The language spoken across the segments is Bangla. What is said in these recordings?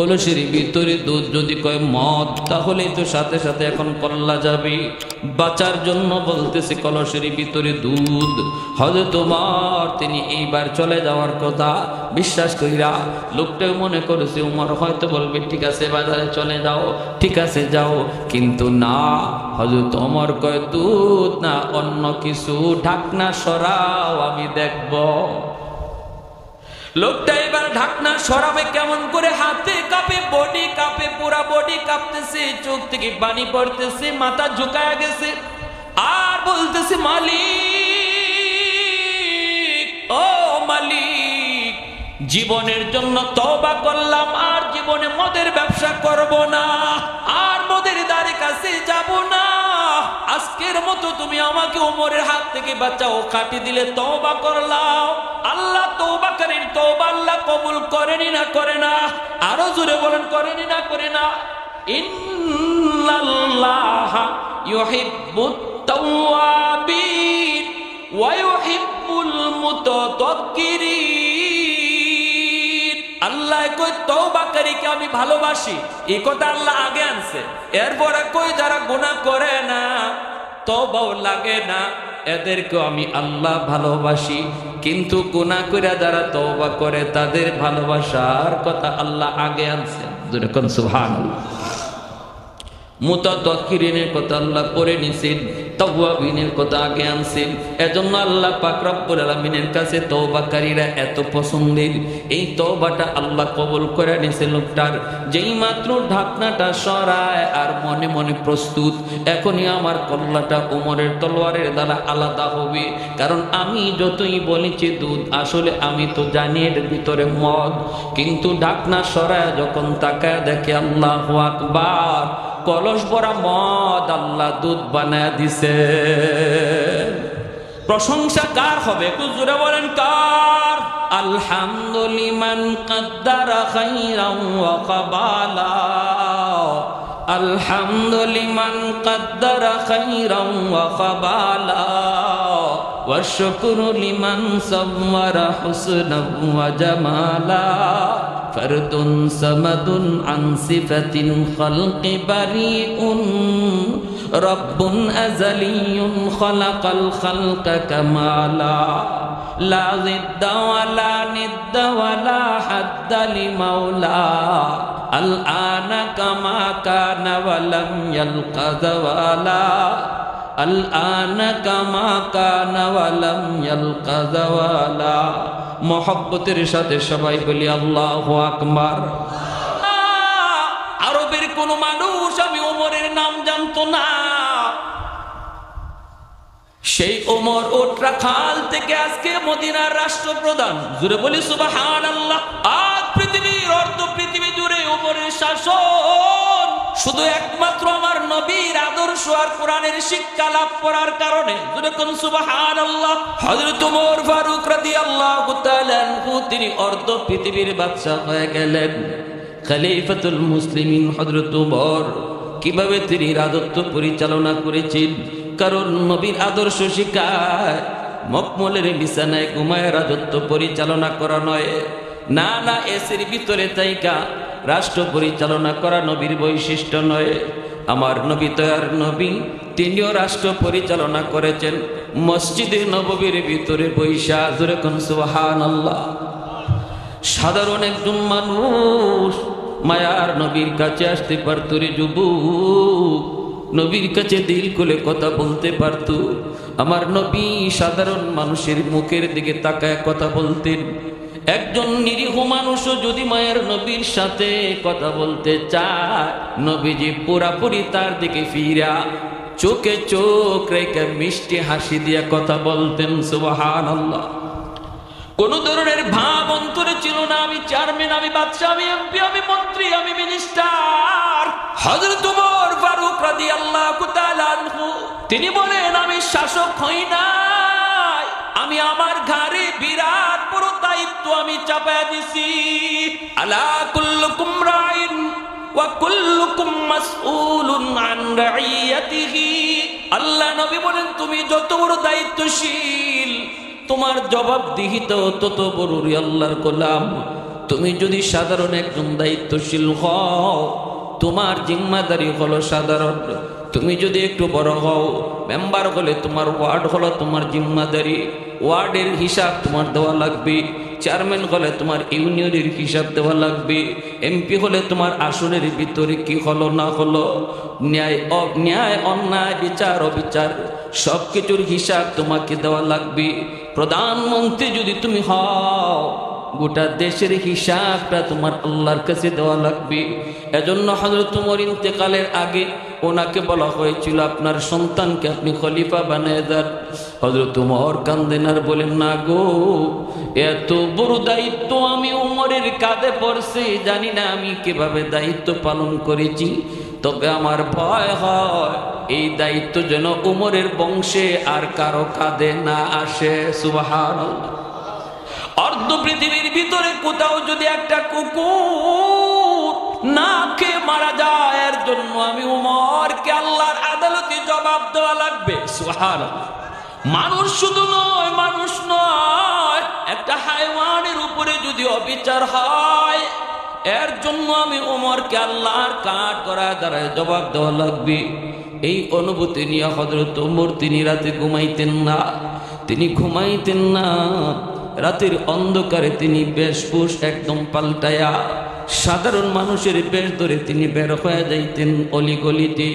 কলসির ভিতরে দুধ যদি কয়, মদ তাহলে তো সাথে সাথে এখন কল্লা যাবে। বাঁচার জন্য বলতেছে, কলসির ভিতরে দুধ। হয়তো তোমার তিনি এইবার চলে যাওয়ার কথা বিশ্বাস কইরা লোকটাও মনে করেছে, উমর হয়তো বলবে, ঠিক আছে, বাজারে চলে যাও, ঠিক আছে, যাও। কিন্তু না হজরত অমর কয়, দুধ না অন্য কিছু, ঢাকনা সরাও, আমি দেখব। লোকটা এবার ঢাকনা সরাবে কেমন করে? হাতে কাঁপে, বডি কাঁপে, পুরা বডি কাঁপতেছে, চোখ থেকে পানি পড়তেছে, মাথা ঝুঁকায় গেছে। আর বলতেছে, মালিক, ও মালিক, জীবনের জন্য তওবা করলাম, আর জীবনে মদের ব্যবসা করব না, আর মদের দ্বারে কাছে যাব না। আজকের মতো তুমি আমাকে ওমরের হাত থেকে বাঁচাও কাটি দিলে তওবা করলাম। তওবা কবুল করেনি না করে না? আরও জোরে বলেন, করেনি না করে না? ইন্নাল্লাহ ইউহিব্বুত তাওয়াবিন ওয়া ইউহিব্বুল মুতাতাক্কিরিন আল্লাহ কই তওবাকারীকে আমি ভালোবাসি? এই কথা আল্লাহ আগে আনছে। এরপরে কই যারা গুনাহ করে না, তওবাও লাগে না। এদেরকেও আমি আল্লাহ ভালোবাসি। কিন্তু গুণা করে যারা তওবা করে তাদের ভালোবাসার কথা আল্লাহ আগে আনছে যেরকম সুবহানাল্লাহ। মুতাদকিরিনের কথা আল্লাহ পরে নিছেন, তাওয়াবিনের কথা আগে আনছেন। এজন্য আল্লাহ পাক রব্বুল আলামিনের কাছে তওবাকারীরা এত পছন্দের। এই তওবাটা আল্লাহ কবুল করে নিছে লোকটার। যেই মাত্র ঢাকনাটা সরায় আর মনে মনে প্রস্তুত, এখনই আমার কল্লাটা উমরের তলোয়ারের দ্বারা আলাদা হবে। কারণ আমি যতই বলেছি দুধ, আসলে আমি তো জানি এর ভিতরে মদ। কিন্তু ঢাকনা সরায় যখন তাকায় দেখে আল্লাহ আকবার কলস ভরা মদ আল্লাহ দুধ বানায় দিছে। প্রশংসা কার হবে? একটু জোরে বলেন, কার? আলহামদুলিমান কাদ্দারা খাইরাম ওয়া কাবালা। আলহামদুলিমান কাদ্দারা খাইরাম ওয়া কাবালা। والشكر لمن صور حسنا وجمالا فرد صمد عن صفة الخلق بريء رب أزلي خلق الخلق كمالا لا ضد ولا ند ولا حد لمولى الآن كما كان ولم يلق زوالا الآن كما كان ولم يلق زوالا মহব্বতের সাথে সবাই বলি আল্লাহ আকবার সেই ওমর ওটরা খাল থেকে আজকে মদিনার রাষ্ট্রপ্রধান। জুড়ে বলি সুবাহান আল্লাহ আজ পৃথিবীর অর্ধ পৃথিবী জুড়ে ওমরের শাসন। শুধু একমাত্র আমার নবীর আদর্শ আর কোরআনের শিক্ষা লাভ করার কারণে। যেরকম সুবাহান আল্লাহ হযরত ওমর ফারুক তাআলা তিনি অর্ধ পৃথিবীর বাদশা হয়ে গেলেন। খলিফাতুল মুসলিমিন হযরত ওমর। কীভাবে তিনি রাজত্ব পরিচালনা করেছেন? কারণ নবীর আদর্শ শিকায় মকমলের বিছানায় ঘুমায় রাজত্ব পরিচালনা করা নয়। না না, এসির ভিতরে তাইকা রাষ্ট্র পরিচালনা করা নবীর বৈশিষ্ট্য নয়। আমার নবী তয়ার নবী, তিনিও রাষ্ট্র পরিচালনা করেছেন। মসজিদে নববীর ভিতরে বৈশা যেরকম সুহান আল্লাহ সাধারণ একজন মানুষ, মায়ার নবীর কাছে আসতে পারত রে যুবক। নবীর কাছে দিল খুলে কথা বলতে পারত। আমার নবী সাধারণ মানুষের মুখের দিকে তাকায় কথা বলতেন। একজন নিরীহ মানুষও যদি মায়ের নবীর সাথে কথা বলতে চায়, নবীজি পুরাপুরি তার দিকে ফিরা, চোখে চোখ রেখে মিষ্টি হাসি দিয়ে কথা বলতেন সুবাহান আল্লাহ কোন ধরনের ভাব অন্তরে ছিল না। আমি চেয়ারম্যান, আমি বাদশাহ আমি এমপি, আমি মন্ত্রী, আমি মিনিস্টার। হযরত ওমর ফারুক তাআলা আনহু, তিনি বলেন, আমি শাসক হই নাই। আমি আমার ঘাড়ে বিরাট বড় দায়িত্ব আমি চাপায়া দিছি। আলা কুল্লুকুম রাইন ওয়া কুল্লুকুম মাসউলুন আন রাইয়াতিহি। আল্লাহ নবী বলেন, তুমি যত বড় দায়িত্বশীল তোমার জবাব দিহিত, তত বরুরি আল্লাহর কলাম তুমি যদি সাধারণ একজন দায়িত্বশীল হও, তোমার জিম্মাদারি হলো সাধারণ। তুমি যদি একটু বড় হও, মেম্বার হলে তোমার ওয়ার্ড হলো তোমার জিম্মাদারি। ওয়ার্ডের হিসাব তোমার দেওয়া লাগবে। চেয়ারম্যান হলে তোমার ইউনিয়নের হিসাব দেওয়া লাগবে। এমপি হলে তোমার আসনের ভিতরে কি হলো, না হলো? ন্যায় ন্যায়, অন্যায়, বিচার, অবিচার সব কিছুর হিসাব তোমাকে দেওয়া লাগবে। প্রধানমন্ত্রী যদি তুমি হও, গোটা দেশের হিসাবটা তোমার আল্লাহর কাছে দেওয়া লাগবে। এজন্য হজরত উমর ইন্তেকালের আগে ওনাকে বলা হয়েছিল, আপনার সন্তানকে আপনি খলিফা বানিয়ে দেন। হজরত উমর কান্দেন আর বলেন, না গো, এত বড় দায়িত্ব আমি উমরের কাঁধে পড়ছে, জানি না আমি কীভাবে দায়িত্ব পালন করেছি। তবে আমার ভয় হয়, এই দায়িত্ব যেন উমরের বংশে আর কারও কাঁধে না আসে। সুবহানাল্লাহ। অর্ধ পৃথিবীর ভিতরে কোথাও যদি একটা কুকুর না খেয়ে মারা যায়, এর জন্য আমি উমরকে আল্লাহর আদালতে জবাব দেওয়া লাগবে। সুহান মানুষ শুধু নয়, মানুষ নয়, একটা হাইওয়ানের উপরে যদি অবিচার হয়, এর জন্য আমি উমরকে আল্লাহর কাঠ করা দ্বারা জবাব দেওয়া লাগবে। এই অনুভূতি নিয়ে হজরত উমর তিনি রাতে ঘুমাইতেন না। তিনি ঘুমাইতেন না। রাতের অন্ধকারে তিনি বেশভূষ একদম পাল্টায়া সাধারণ মানুষের বেশ ধরে তিনি বের হয়ে যাইতেন অলিগলিতে।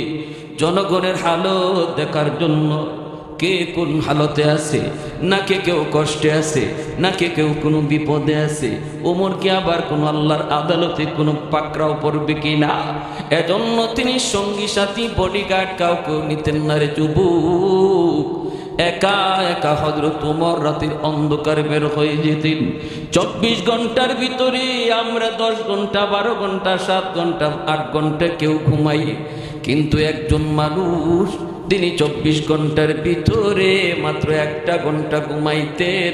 জনগণের হালত দেখার জন্য কে কোন হালতে আছে, না কে কেউ কষ্টে আছে, না কে কেউ কোনো বিপদে আছে। ওমর কি আবার কোন আল্লাহর আদালতে কোনো পাকড়াও পড়বে কি না? এজন্য তিনি সঙ্গী সাথী বডিগার্ড কাউকেও নিতেন না রে যুবক। একা একা হজরত উমর রাতের অন্ধকার বের হয়ে যেতেন। চব্বিশ ঘণ্টার ভিতরে আমরা দশ ঘণ্টা, বারো ঘণ্টা, সাত ঘণ্টা, আট ঘণ্টা কেউ ঘুমাই কিন্তু একজন মানুষ তিনি চব্বিশ ঘণ্টার ভিতরে মাত্র একটা ঘণ্টা ঘুমাইতেন।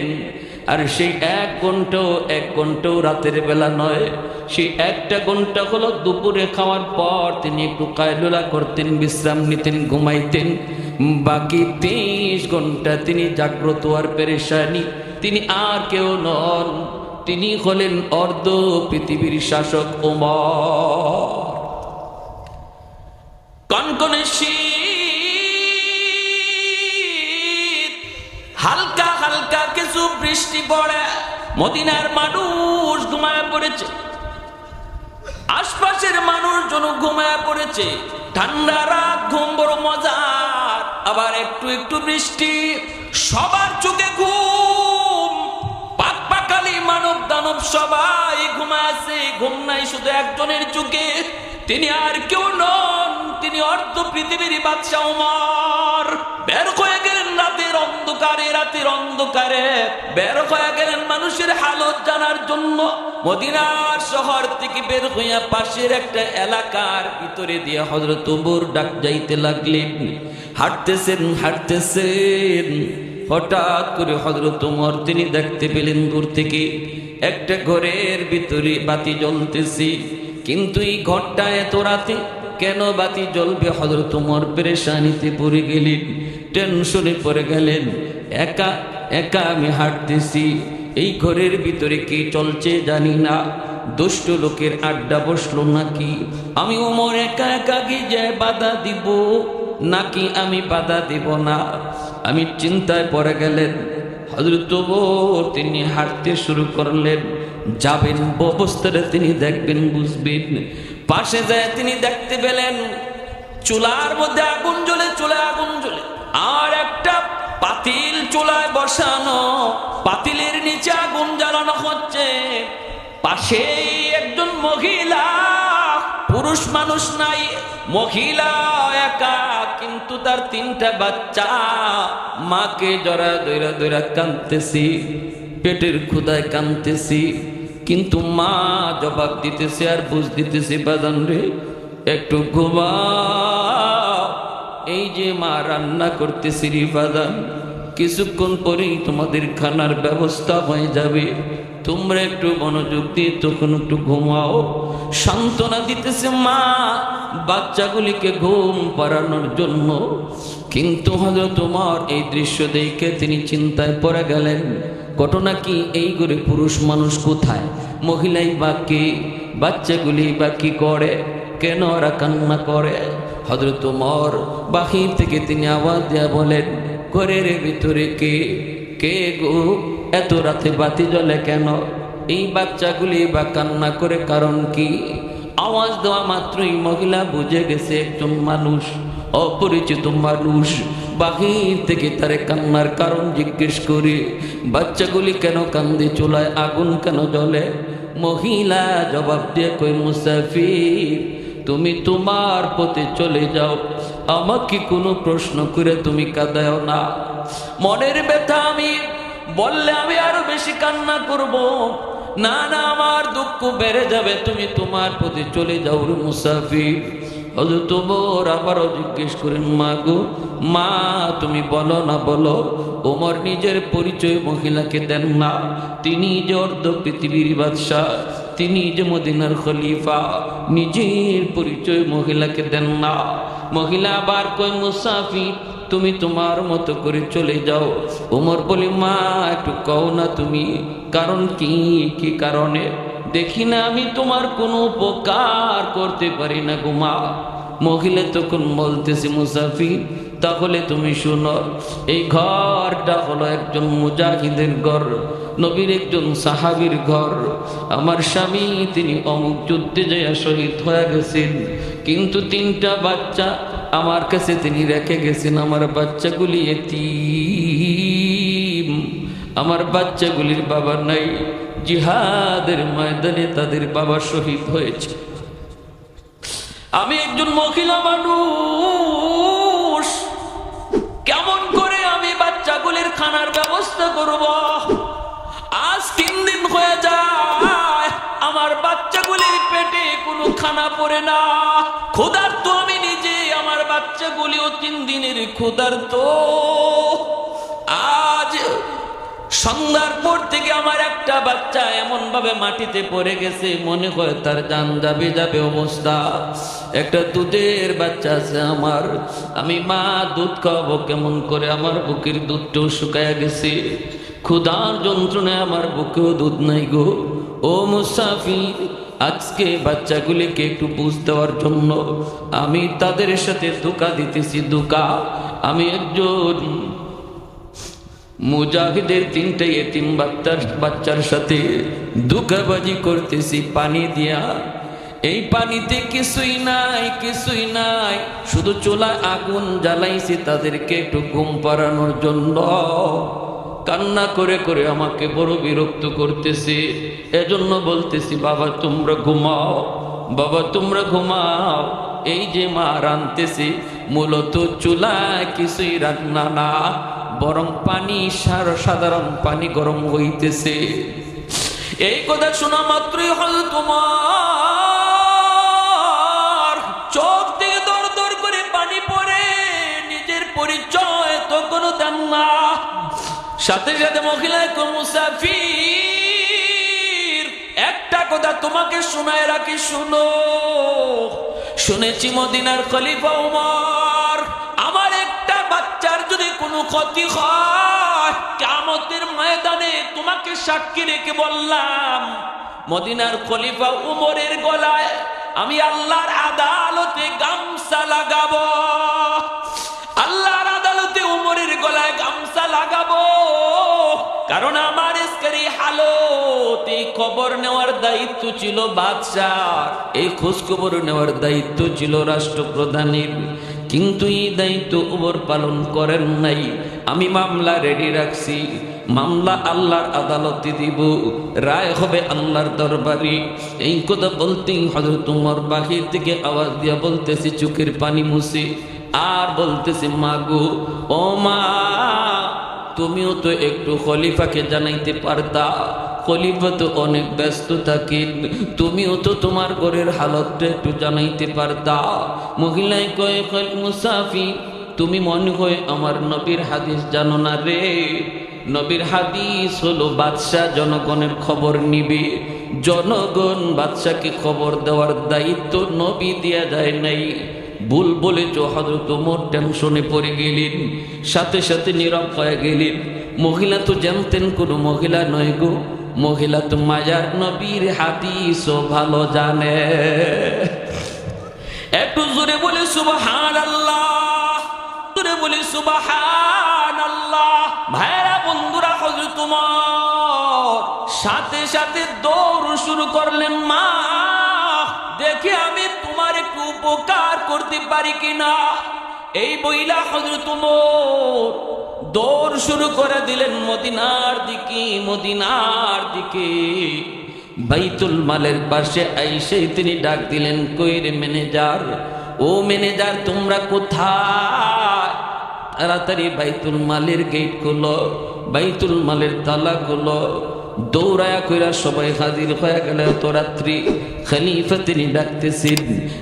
আর সেই এক ঘন্টাও এক ঘন্টাও রাতের বেলা নয়। সেই একটা ঘণ্টা হলো দুপুরে খাওয়ার পর তিনি একটু কায়লোলা করতেন, বিশ্রাম নিতেন, ঘুমাইতেন। বাকি তেইশ ঘণ্টা তিনি জাগ্রত আর পেরেশানি। তিনি আর কেউ নন। তিনি হলেন অর্ধ পৃথিবীর শাসক ওমর। কনকনে শীত, হালকা হালকা কিছু বৃষ্টি পড়ে। মদিনার মানুষ ঘুমায় পড়েছে। আশপাশের মানুষজন ঘুমায় পড়েছে। ঠান্ডা রাত, ঘুম বড় মজার। আবার একটু একটু বৃষ্টি, সবার চোখে ঘুম। পাকপাকালি মানব দানব সবাই ঘুমাছে ঘুম নাই শুধু একজনের চোখে। তিনি আর কেউ নন, তিনি অর্ধ পৃথিবীর বাদশাহ উমর। বের হয়ে গেলেন রাতের অন্ধকারে রাতের অন্ধকারে বের হয়ে গেলেন মানুষের হালত জানার জন্য। মদিনার শহর থেকে বের হইয়া পাশের একটা এলাকার ভিতরে দিয়ে হজরত উমর ডাক যাইতে লাগলেন। হাঁটতেছেন হাঁটতেছেন। হঠাৎ করে হজরত উমর তিনি দেখতে পেলেন দূর থেকে একটা ঘরের ভিতরে বাতি জ্বলতেছে। কিন্তু এই ঘরটা এত রাতে কেন বাতি জ্বলবে? হজরত উমর পেরেশানিতে পড়ে গেলেন। টেনশনে পড়ে গেলেন। একা একা আমি হাঁটতেছি। এই ঘরের ভিতরে কি চলছে জানি না। দুষ্ট লোকের আড্ডা বসল নাকি? আমি ওমর একা একা গিয়ে বাধা দিব? নাকি আমি বাধা দিব না? আমি চিন্তায় পড়ে গেলেন। হজরত তিনি হাঁটতে শুরু করলেন। যাবেন অবস্থাটা তিনি দেখবেন, বুঝবেন। পাশে যায় তিনি দেখতে পেলেন। চুলার মধ্যে আগুন জ্বলে, চুলায় আগুন জ্বলে। আর একটা পাতিল চুলায় বসানো, পাতিলের নিচে আগুন জ্বালানো হচ্ছে। পাশেই একজন মহিলা, পুরুষ মানুষ নাই, মহিলা একা, কিন্তু তার তিনটা বাচ্চা। মাকে জরা দৈরা দৈরা কাঁদতেছি, পেটের ক্ষুদায় কাঁদতেছি, কিন্তু মা জবাব দিতেছে আর বুঝ দিতেছে বাদান রে, একটু ঘুমাও এই যে মা রান্না করতেছি রে বাদান কিছুক্ষণ পরেই তোমাদের খানার ব্যবস্থা হয়ে যাবে। তোমরা একটু মনোযোগ দিয়ে তখন একটু ঘুমাও। সান্ত্বনা দিতেছে মা, বাচ্চাগুলিকে ঘুম পাড়ানোর জন্য। কিন্তু হয়তো তোমার এই দৃশ্য দেখে তিনি চিন্তায় পড়ে গেলেন, ঘটনা কি? এই করে পুরুষ মানুষ কোথায়? মহিলাই বা কি? বাচ্চাগুলি বা কি করে? কেন ওরা কান্না করে? হজরত মর বাহির থেকে তিনি আওয়াজ দেয়া বলেন, ঘরের ভিতরে কে? কে গো? এত রাতে বাতি জ্বলে কেন? এই বাচ্চাগুলি বা কান্না করে কারণ কি? আওয়াজ দেওয়া মাত্রই মহিলা বুঝে গেছে, একজন মানুষ, অপরিচিত মানুষ বাহির থেকে তারে কান্নার কারণ জিজ্ঞেস করে, বাচ্চাগুলি কেন কান্দে, চুলায় আগুন কেন জ্বলে? মহিলা জবাব দিয়ে কই মুসাফির তুমি তোমার পথে চলে যাও। আমাকে কোনো প্রশ্ন করে তুমি কাঁদাও না। মনের ব্যথা আমি, বললে আমি আরও বেশি কান্না করব। না না, আমার দুঃখ বেড়ে যাবে, তুমি তোমার পথে চলে যাও মুসাফির। হজরত মোর আবারও জিজ্ঞেস করেন, মা গো, মা, তুমি বলো না, বলো, ওমর নিজের পরিচয় মহিলাকে দেন না। তিনি যে অর্ধ পৃথিবীর বাদশাহ তিনি যে মদিনার খলিফা, নিজের পরিচয় মহিলাকে দেন না। মহিলা আবার কই মুসাফি তুমি তোমার মতো করে চলে যাও। ওমর বলি, মা, একটু কও না তুমি, কারণ কি কি কারণে? দেখি না আমি তোমার কোনো উপকার করতে পারি না গুমা মহিলা তখন বলতেছি মুসাফি তাহলে তুমি শুনো, এই ঘরটা হলো একজন মুজাহিদের ঘর। নবীর একজন সাহাবীর ঘর। আমার স্বামী, তিনি অমুক যুদ্ধে যাইয়া শহীদ হয়ে গেছেন। কিন্তু তিনটা বাচ্চা আমার কাছে তিনি রেখে গেছেন। আমার বাচ্চাগুলি এতিম। আমার বাচ্চাগুলির বাবা নাই। জিহাদের ময়দানে তাদের বাবা শহীদ হয়েছে। আমি একজন মহিলা মানুষ। কেমন করে আমি বাচ্চাগুলির খানার ব্যবস্থা করব? আজ তিন দিন হয়ে যায়। আমার বাচ্চাগুলির পেটে কোনো খানা পড়ে না। ক্ষুধার তো আমি নিজে, আমার বাচ্চাগুলিও তিন দিনের ক্ষুধার তো আজ সন্ধ্যার পর থেকে আমার একটা বাচ্চা এমন ভাবে মাটিতে পড়ে গেছে, মনে হয় তার জান যাবে যাবে অবস্থা। একটা দুধের বাচ্চা আছে আমার। আমি মা দুধ খাওয়াবো কেমন করে? আমার বুকের দুধটাও শুকায় গেছে। ক্ষুধার যন্ত্রণায় আমার বুকেও দুধ নাই গো। ও মুসাফির, আজকে বাচ্চাগুলিকে একটু বুঝ দেওয়ার জন্য আমি তাদের সাথে ধোকা দিতেছি, ধোকা। আমি একজন মুজাহিদের তিনটে এতিম বাচ্চার বাচ্চার সাথে দুকাবাজি করতেছি, পানি দিয়া। এই পানিতে কিছুই নাই কিছুই নাই। শুধু চোলা আগুন জ্বালাইছি তাদেরকে একটু ঘুম পাড়ানোর জন্য। কান্না করে করে আমাকে বড় বিরক্ত করতেছে। এজন্য বলতেছি, বাবা তোমরা ঘুমাও, বাবা তোমরা ঘুমাও। এই যে মা রানতেছি মূলত চুলায় কিছুই রান্না না, বরং পানি সার সাধারণ পানি গরম হইতেছে। এই কথা শোনা মাত্রই হল তোমার চোখ সাথে সাথে মহিলায় মুসাফির। একটা কথা তোমাকে শোনায় রাখি, শুনো। শুনেছি মদিনার খলিফা উমর। আমার একটা বাচ্চার যদি কোনো ক্ষতি হয় কামতের ময়দানে তোমাকে সাক্ষী রেখে বললাম, মদিনার খলিফা উমরের গলায় আমি আল্লাহর আদালতে গামছা লাগাবো। আল্লাহর আদালতে উমরের গলায় গামছা লাগাবো। কারণ আমার ইস্কারি হালত এই খবর নেওয়ার দায়িত্ব ছিল বাদশার। এই খোঁজ খবর নেওয়ার দায়িত্ব ছিল রাষ্ট্রপ্রধানের। কিন্তু এই দায়িত্ব উমর পালন করেন নাই। আমি মামলা রেডি রাখছি। মামলা আল্লাহর আদালতে দিব। রায় হবে আল্লাহর দরবারে। এই কথা বলতেই হজরত উমর বাহির থেকে আওয়াজ দিয়া বলতেছি, চোখের পানি মুছে। আর বলতেছে মা গো ও মা তুমিও তো একটু খলিফাকে জানাইতে পারতা। খলিফা তো অনেক ব্যস্ত থাকেন তুমিও তো তোমার ঘরের হালতটা একটু জানাইতে পারতা। মহিলায় কয়ে, খল মুসাফি, তুমি মনে হয় আমার নবীর হাদিস জানো না রে। নবীর হাদিস হলো বাদশাহ জনগণের খবর নিবে। জনগণ বাদশাকে খবর দেওয়ার দায়িত্ব নবী দেয়া যায় নাই। ভুল বলেছ হজরত মোর টেনশনে পড়ে গেলেন, সাথে সাথে নীরব হয়ে গেলেন। মহিলা তো জানতেন, কোনো মহিলা নয় গো। মহিলা তো মায়ার নবীর হাদিসও ভালো জানে। একটু জোরে বলে সুবহান আল্লাহ জোরে বলে সুবহান আল্লাহ ভাইরা বন্ধুরা হজরত তোমার সাথে সাথে দৌড় শুরু করলেন মা। দেখে আমি তোমার একটু উপকার করতে পারি কিনা? এই বইলা হজরত দৌড় শুরু করে দিলেন মদিনার দিকে মদিনার দিকে। বাইতুল মালের পাশে আইসে তিনি ডাক দিলেন কইর ম্যানেজার? ও ম্যানেজার, তোমরা কোথায়? তাড়াতাড়ি বাইতুল মালের গেট খুলো, বাইতুল মালের তালা খুলো। দৌড়ায়া কইরা সবাই হাজির হয়ে গেল এত রাত্রি। খলিফা তিনি ডাকতেছেন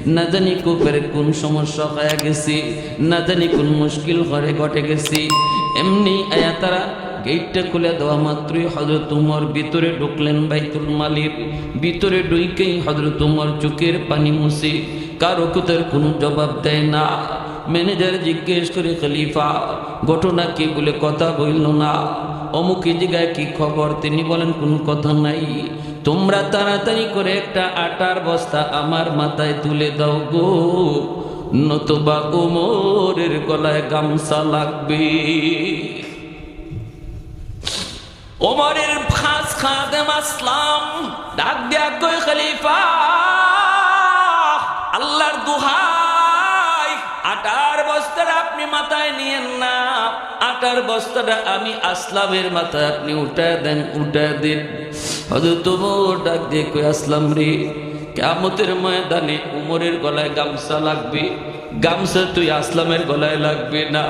না জানি কোপের কোন সমস্যা হয়ে গেছি। না জানি কোন মুশকিল ঘরে ঘটে গেছি। এমনি আয়া তারা গেটটা খুলে দেওয়া মাত্রই হজরত উমর ভিতরে ঢুকলেন বাইতুল মালির ভিতরে ঢুইকেই হজরত উমর চোখের পানি মুছে। কারও কোথার কোনো জবাব দেয় না। ম্যানেজার জিজ্ঞেস করে, খলিফা, ঘটনা কি? বলে, কথা বলল না। অমুক জায়গায় কি খবর? তিনি বলেন, কোন কথা নাই। তোমরা তাড়াতাড়ি করে একটা আটার বস্তা আমার মাথায় তুলে দাও গো। নতুবা উমরের গলায় গামছা লাগবে। ওমরের খাস খাদেম আসলাম। ডাক দিয়া খলিফা, আল্লাহর দুহাই আটার বস্তাটা আপনি মাথায় নিয়েন না। আটার বস্তাটা আমি আসলামের মাথায়, আপনি উঠে দেন উঠে দিন। হয়তো তবু ডাক দিয়ে কই আসলাম রে কেমতের ময়দানে উমরের গলায় গামছা লাগবে। গামছা তুই আসলামের গলায় লাগবে না।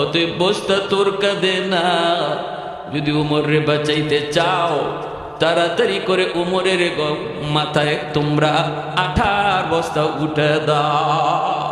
অতএব বস্তা তোর কাঁদে না। যদি উমরে বাঁচাইতে চাও, তাড়াতাড়ি করে উমরের মাথায় তোমরা আঠার বস্তা উঠে দাও।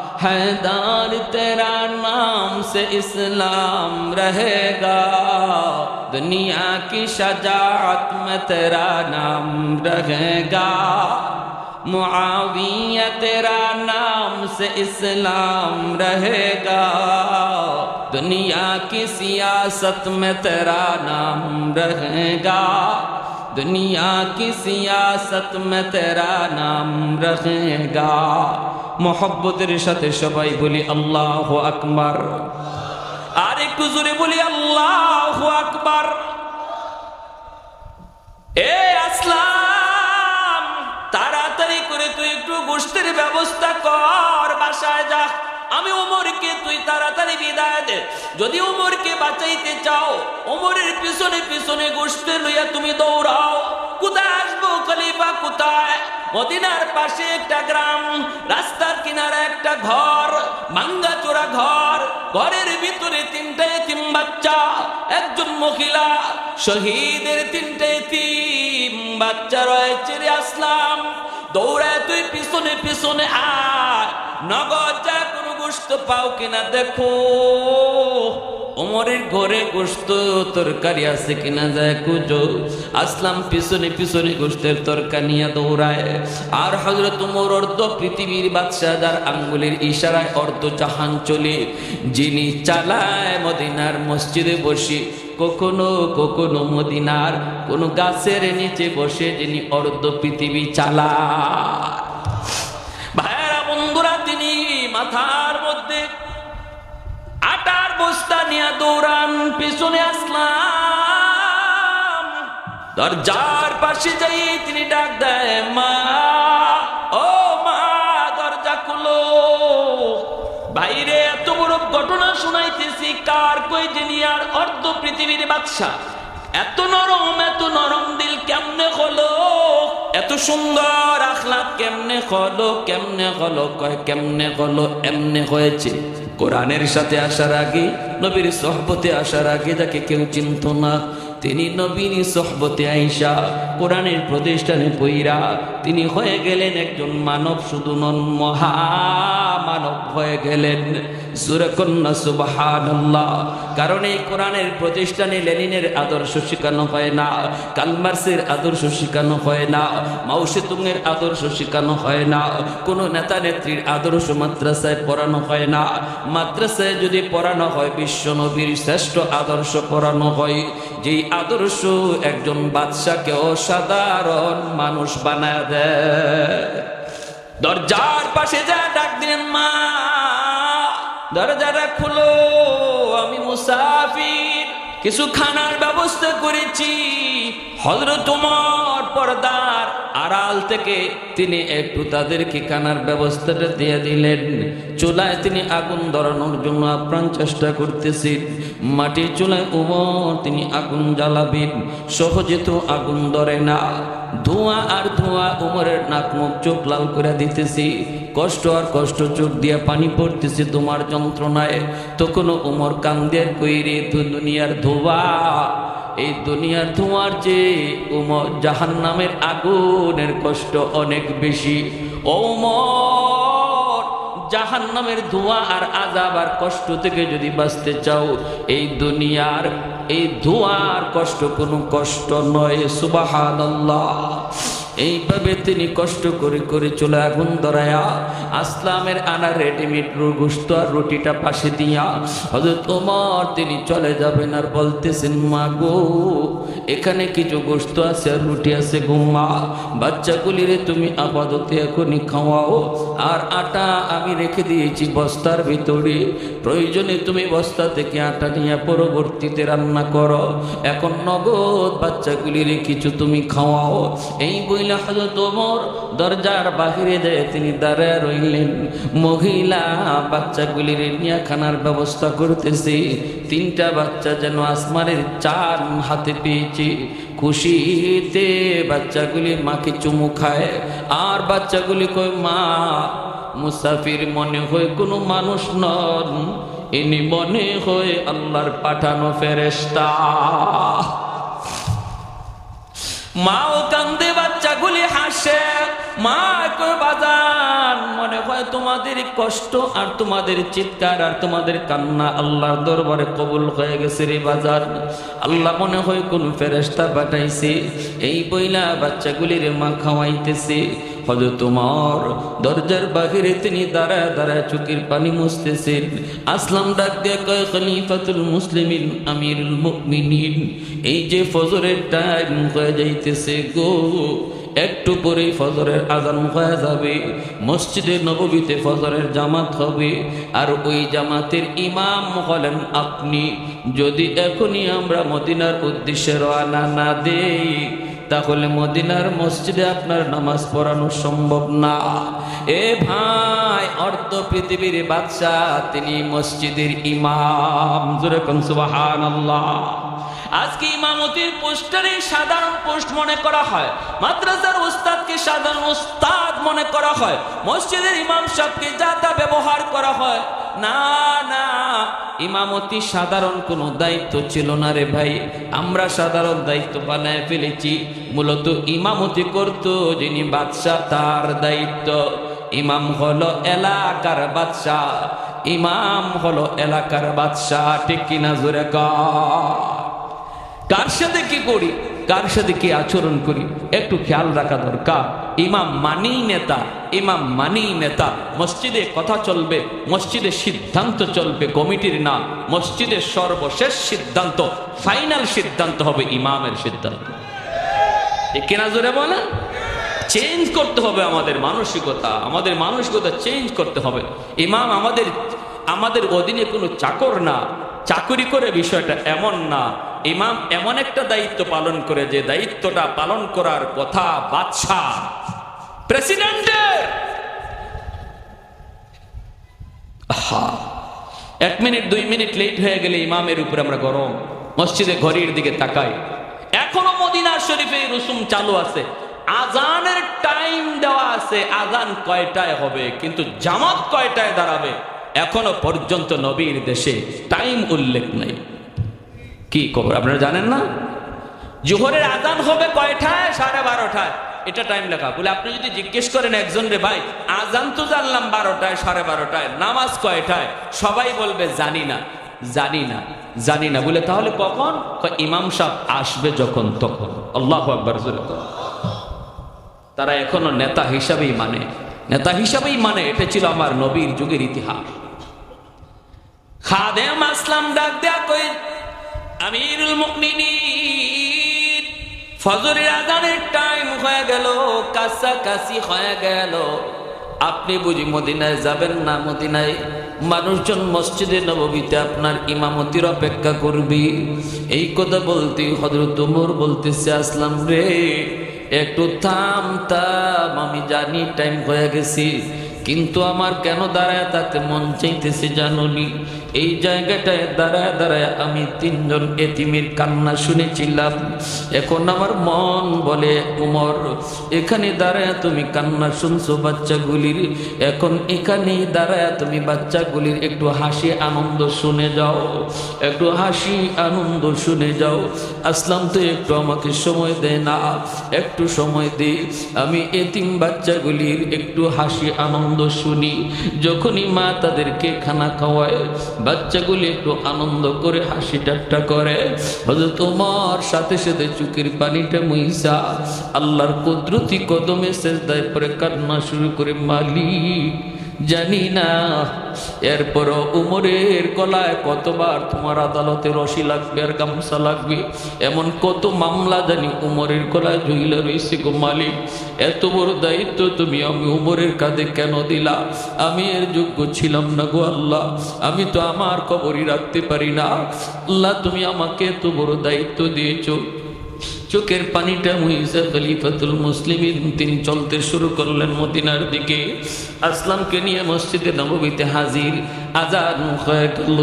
حیدار تیرا نام سے اسلام رہے گا۔ دنیا کی شجاعت میں تیرا نام رہے گا۔ معاویہ تیرا نام سے اسلام رہے گا۔ دنیا کی سیاست میں تیرا نام رہے گا۔ دنیا کی سیاست میں تیرا نام رہے گا۔ মোহব্বতের সাথে সবাই বলি আল্লাহ আকবার। আর একটু জোরে বলি আল্লাহ আকবার। এ আসলাম, তাড়াতাড়ি করে তুই একটু গোষ্ঠীর ব্যবস্থা কর, বাসায় যা। আমি উমরকে তুই তাড়াতাড়ি বিদায় দে। যদি উমরকে বাঁচাইতে চাও উমরের পিছনে পিছনে গোষ্ঠী লইয়া তুমি দৌড়াও। কোথায় আসব খলিফা, কোথায়? মদিনার পাশে একটা গ্রাম, রাস্তার কিনারে একটা ঘর ভাঙ্গা চোরা ঘর, ঘরের ভিতরে তিনটে তিন বাচ্চা, একজন মহিলা, শহীদের তিনটে তিন বাচ্চা রয়েছে রে আসলাম। দৌড়ায় তুই পিছনে পিছনে আয় নগদ যা কোনো গোস্ত পাও কিনা দেখো। ওমরের ঘরে গোস্ত তরকারি আছে কিনা যায় কুজো আসলাম পিছনে পিছনে গোস্তের তরকারি নিয়ে দৌড়ায়। আর হজরত উমর অর্ধ পৃথিবীর বাদশাহ যার আঙ্গুলের ইশারায় অর্ধ জাহান চলে। যিনি চালায় মদিনার মসজিদে বসে, কখনো কখনো মদিনার কোন গাছের নিচে বসে যিনি অর্ধ পৃথিবী চালায়। ভাইয়েরা, বন্ধুরা, তিনি মাথার বুস্তা নিয়ে দৌড়ান, পিছনে আসলাম। দরজার পাশে যাই, তিনি ডাক দেয়, মা, ও মা, দরজা খুলো। বাইরে এত বড় ঘটনা শুনাইতেছি, কার কই যিনি অর্ধ পৃথিবীর বাদশাহ? এত নরম এত নরম দিল কেমনে হলো? এত সুন্দর আখলাক কেমনে হলো? কেমনে হলো? কয়, কেমনে হলো? এমনে হয়েছে। কোরআনের সাথে আসার আগে, নবীর সহবতে আসার আগে যাকে কেউ চিনত না, তিনি নবীন সহবতে আইসা কোরআনের প্রতিষ্ঠানে পইরা তিনি হয়ে গেলেন একজন মানব, শুধু নন, মহা মানব হয়ে গেলেন। সুরকন্যা সুবাহান্লাহ কারণ এই কোরআনের প্রতিষ্ঠানে লেনিনের আদর্শ শেখানো হয় না, কালমার্সের আদর্শ শেখানো হয় না, মাউসেতুংয়ের আদর্শ শেখানো হয় না, কোনো নেতা নেত্রীর আদর্শ মাদ্রাসায় পড়ানো হয় না। মাদ্রাসায় যদি পড়ানো হয়, বিশ্ব নবীর শ্রেষ্ঠ আদর্শ পড়ানো হয়। যেই আদর্শ একজন বাদশাকে অসাধারণ মানুষ বানায় দেয়। দরজার পাশে যা ডাক দিলেন মা। দরজাটা খুলো, আমি মুসাফির। কিছু খানার ব্যবস্থা করেছি। হজরত তোমার পর্দার আড়াল থেকে তিনি একটু তাদেরকে খানার ব্যবস্থাটা দিয়ে দিলেন। চুলায় তিনি আগুন ধরানোর জন্য আপ্রাণ চেষ্টা করতেছেন। মাটির চুলায় উমর তিনি আগুন জ্বালাবেন। সহজে তো আগুন ধরে না। ধোঁয়া আর ধোঁয়া উমরের নাক মুখ চোখ লাল করে দিতেছি। কষ্ট আর কষ্ট চোখ দিয়া পানি পড়তেছে তোমার যন্ত্রণায়। তখন উমর কান্দের কইরে তো দুনিয়ার ধোয়া? এই দুনিয়ার ধোঁয়ার যে উমর জাহান নামের আগুনের কষ্ট অনেক বেশি। ওমর জাহান নামের ধোঁয়া আর আজাব আর কষ্ট থেকে যদি বাঁচতে চাও, এই দুনিয়ার, এই ধোঁয়ার কষ্ট কোনো কষ্ট নয় সুবাহান এইভাবে তিনি কষ্ট করে করে চলে আগুন ধরায়া আসলামের আনা রেডিমেড গোস্ত আর রুটিটা পাশে দিয়া হজরত ওমর, তিনি চলে যাবেন আর বলতেছেন, মা গো, এখানে কিছু গোস্ত আছে আর রুটি আছে গুমা বাচ্চাগুলিরে তুমি আপাতত এখনই খাওয়াও। আর আটা আমি রেখে দিয়েছি বস্তার ভিতরে। প্রয়োজনে তুমি বস্তা থেকে আটা নিয়ে পরবর্তীতে রান্না করো। এখন নগদ বাচ্চাগুলিরে কিছু তুমি খাওয়াও। এই বইলা হজরত ওমর, দরজার বাহিরে যায় তিনি দাঁড়ায় রইলেন। মহিলা বাচ্চাগুলির নিয়ে খানার ব্যবস্থা করতেছে। তিনটা বাচ্চা যেন আসমানের চান হাতে পেয়েছে। খুশিতে বাচ্চাগুলি মাকে চুমু খায়। আর বাচ্চাগুলি কয়, মা, মুসাফির মনে হয় কোনো মানুষ নন। ইনি মনে হয় আল্লাহর পাঠানো ফেরেস্তা মাও কান্দে, বাচ্চাগুলি হাসে। মা বাজান, মনে হয় তোমাদের কষ্ট আর তোমাদের চিৎকার আর তোমাদের কান্না আল্লাহর দরবারে কবুল হয়ে গেছে রে বাজার আল্লাহ মনে হয় কোন ফেরেস্তা পাঠাইছে, এই বইলা বাচ্চাগুলির মা খাওয়াইতেছে। হয়তো তোমার দরজার বাহিরে তিনি দাঁড়ায় দাঁড়ায় চুকির পানি মুছতেছেন। আসলাম ডাক দিয়ে কয়, খলিফাতুল মুসলিমিন, আমিরুল মুমিনিন, এই যে ফজরের টাইম হয়ে যাইতেছে গো, একটু পরে ফজরের আজান হয়ে যাবে, মসজিদে নববীতে ফজরের জামাত হবে, আর ওই জামাতের ইমাম হলেন আপনি। যদি এখনই আমরা মদিনার উদ্দেশ্যে রওনা না দেই তাহলে মদিনার মসজিদে আপনার নামাজ পড়ানো সম্ভব না। এ ভাই অর্ধ পৃথিবীর বাদশাহ, তিনি মসজিদের ইমাম। জোরে সুবাহান আল্লাহ আজকে ইমামতির পোস্টারে সাধারণ পোস্ট মনে করা হয়, মাদ্রাসার উস্তাদকে সাধারণ উস্তাদ মনে করা হয়, মসজিদের ইমাম সাহেবকে যা তা ব্যবহার করা হয়। না না, ইমামতি সাধারণ কোনো দায়িত্ব ছিল না রে ভাই। আমরা সাধারণ দায়িত্ব বানায় ফেলেছি। মূলত ইমামতি করত যিনি বাদশাহ, তার দায়িত্ব। ইমাম হলো এলাকার বাদশাহ। ইমাম হলো এলাকার বাদশাহ, ঠিক কিনা জোরে কার সাথে কি করি? কার সাথে কি আচরণ করি? একটু খেয়াল রাখা দরকার। ইমাম মানেই নেতা, ইমাম মানেই নেতা, মসজিদে কথা চলবে, মসজিদে সিদ্ধান্ত চলবে, কমিটির না মসজিদের সর্বশেষ সিদ্ধান্ত, ফাইনাল সিদ্ধান্ত হবে ইমামের সিদ্ধান্ত। কিনা জোরে বলেন? চেঞ্জ করতে হবে আমাদের মানসিকতা আমাদের মানসিকতা চেঞ্জ করতে হবে। ইমাম আমাদের আমাদের অধীনে কোনো চাকর না, চাকরি করে বিষয়টা এমন না ইমাম এমন একটা দায়িত্ব পালন করে যে দায়িত্বটা পালন করার কথা বাদশাহ। প্রেসিডেন্টের এক মিনিট, দুই মিনিট লেট হয়ে গেলে ইমামের উপরে আমরা গরম। মসজিদে ঘড়ির দিকে তাকাই। এখনও মদিনা শরীফে রসুম চালু আছে। আজানের টাইম দেওয়া আছে। আজান কয়টায় হবে? কিন্তু জামাত কয়টায় দাঁড়াবে? এখনও পর্যন্ত নবীর দেশে টাইম উল্লেখ নাই। কি খবর আপনারা জানেন না? জোহরের আজান হবে কয়টায়? সাড়ে বারোটায়। এটা টাইম লেখা। বলে, আপনি যদি জিজ্ঞেস করেন একজন রে, ভাই, আজান তো জানলাম বারোটায়, সাড়ে বারোটায়, নামাজ কয়টায়? সবাই বলবে, জানি না জানি না জানি না। বলে, তাহলে কখন? ইমাম সাহেব আসবে যখন তখন। আল্লাহ আকবর তারা এখনও নেতা হিসাবেই মানে। নেতা হিসাবেই মানে এটা ছিল আমার নবীর যুগের ইতিহাস। খাদেম আসলাম, ডাক দেয়া কই? আমিরুল মুমিনিন। ফজরের আজানের টাইম হয়ে গেল, কাছাকাছি হয়ে গেল। আপনি বুঝি মদিনায় যাবেন না মদিনায়? মানুষজন মসজিদে নববীতে আপনার ইমামতির অপেক্ষা করবি। এই কথা বলতে হজরত উমর বলতেছে, আসলাম রে, একটু থাম থাম, আমি জানি টাইম হয়ে গেছি, কিন্তু আমার কেন দাঁড়ায় তাতে মন চাইতেছে জানুনি? এই জায়গাটায় দাঁড়ায় দাঁড়ায় আমি তিনজন এতিমের কান্না শুনেছিলাম। এখন আমার মন বলে, উমর, এখানে দাঁড়ায় তুমি কান্না শুনছো বাচ্চাগুলির? এখন এখানে দাঁড়ায় তুমি বাচ্চাগুলির একটু হাসি আনন্দ শুনে যাও, একটু হাসি আনন্দ শুনে যাও। আসলাম তো একটু আমাকে সময় দেয় না, একটু সময় দে। আমি এতিম বাচ্চাগুলির একটু হাসি আনন্দ শুনি যখনই মা তাদেরকে খানা খাওয়ায়, বাচ্চাগুলি একটু আনন্দ করে হাসি ঠাট্টা করে হয়তো তোমার সাথে সাথে চুকের পানিটা মহিষা আল্লাহর কুদরতি কদমে শেষ দায় পরে কান্না শুরু করে, মালিক জানি না। এরপরও উমরের গলায় কতবার তোমার আদালতে রশি লাগবে আর গামছা লাগবে? এমন কত মামলা জানি উমরের গলায় ঝুইলে রয়েছে গো মালিক। এত বড় দায়িত্ব তুমি আমি উমরের কাঁধে কেন দিলা? আমি এর যোগ্য ছিলাম না গো আল্লাহ। আমি তো আমার কবরই রাখতে পারি না। আল্লাহ, তুমি আমাকে এত বড় দায়িত্ব দিয়েছ। চোখের পানিটা মুইসা খলিফাতুল মুসলিমিন, তিনি চলতে শুরু করলেন মদিনার দিকে। আসলামকে নিয়ে মসজিদে নববীতে হাজির আজান গেল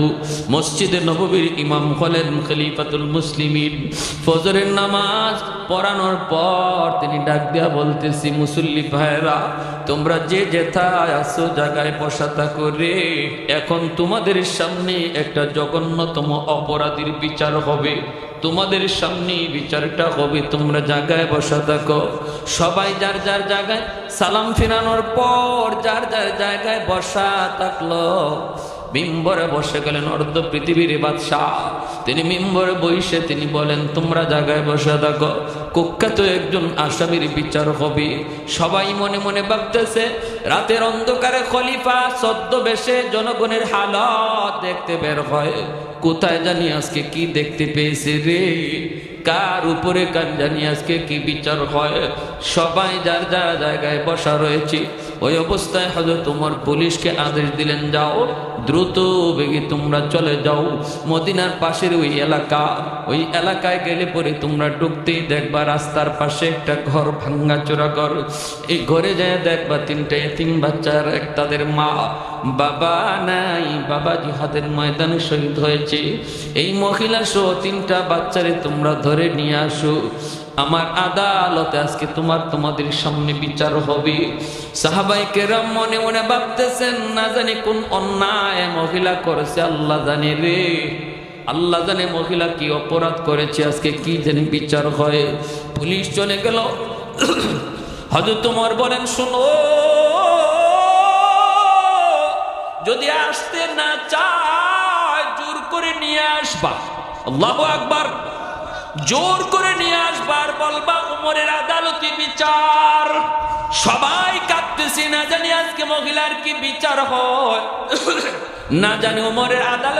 মসজিদে নববীর ইমাম হলেন খলিফাতুল মুসলিমিন। ফজরের নামাজ পড়ানোর পর তিনি ডাক দেয়া বলতেছি, মুসল্লি ভাইরা তোমরা যে যেথায় আসো জায়গায় বসাতা করে, এখন তোমাদের সামনে একটা জঘন্যতম অপরাধীর বিচার হবে। তোমাদের সামনে বিচারটা হবে, তোমরা জায়গায় বসা থাকো। সবাই যার যার জায়গায় সালাম ফিরানোর পর যার যার জায়গায় বসা থাকল মিম্বরে বসে গেলেন অর্ধ পৃথিবীর বাদশাহ। তিনি মিম্বরে বইসে তিনি বলেন, তোমরা জায়গায় বসে থাকো। কুখ্যাত একজন আসামির বিচার হবে সবাই মনে মনে ভাবতেছে, রাতের অন্ধকারে খলিফা সদ্য বেশে জনগণের হালত দেখতে বের হয়। কোথায় জানি আজকে কি দেখতে পেয়েছে রে? কার উপরে কান জানি আজকে কি বিচার হয়? সবাই যার যার জায়গায় বসা রয়েছে। ওই অবস্থায় হয়তো তোমার পুলিশকে আদেশ দিলেন, যাও, দ্রুত বেগে তোমরা চলে যাও। মদিনার পাশের ওই এলাকা, ওই এলাকায় গেলে পরে তোমরা ঢুকতেই দেখবা রাস্তার পাশে একটা ঘর ভাঙ্গা চোরা ঘর। এই ঘরে যায় দেখবা তিনটে, তিন বাচ্চার এক তাদের মা। বাবা নাই, বাবা জিহাদের ময়দানে শহীদ হয়েছে। এই মহিলা সহ তিনটা বাচ্চারে তোমরা ধরে নিয়ে আসো। আমার আদালতে আজকে তোমার তোমাদের সামনে বিচার হবে। সাহাবাই কেরাম মনে মনে ভাবতেছেন, না জানি কোন অন্যায় মহিলা করেছে, আল্লাহ জানে রে। আল্লাহ জানে মহিলা কি অপরাধ করেছে, আজকে কি জানি বিচার হয়। পুলিশ চলে গেল। হয়তো তোমার বলেন, শোনো, যদি আসতে না চায়, জোর করে নিয়ে আসবা। আল্লাহ আকবার। জোর করে নিয়ে আসবার বলবা, উমরের আদালতি বিচার। সবাই কাঁদতেছি, না জানি আজকে মহিলার কি বিচার হয়। না জানি উমরের আদালত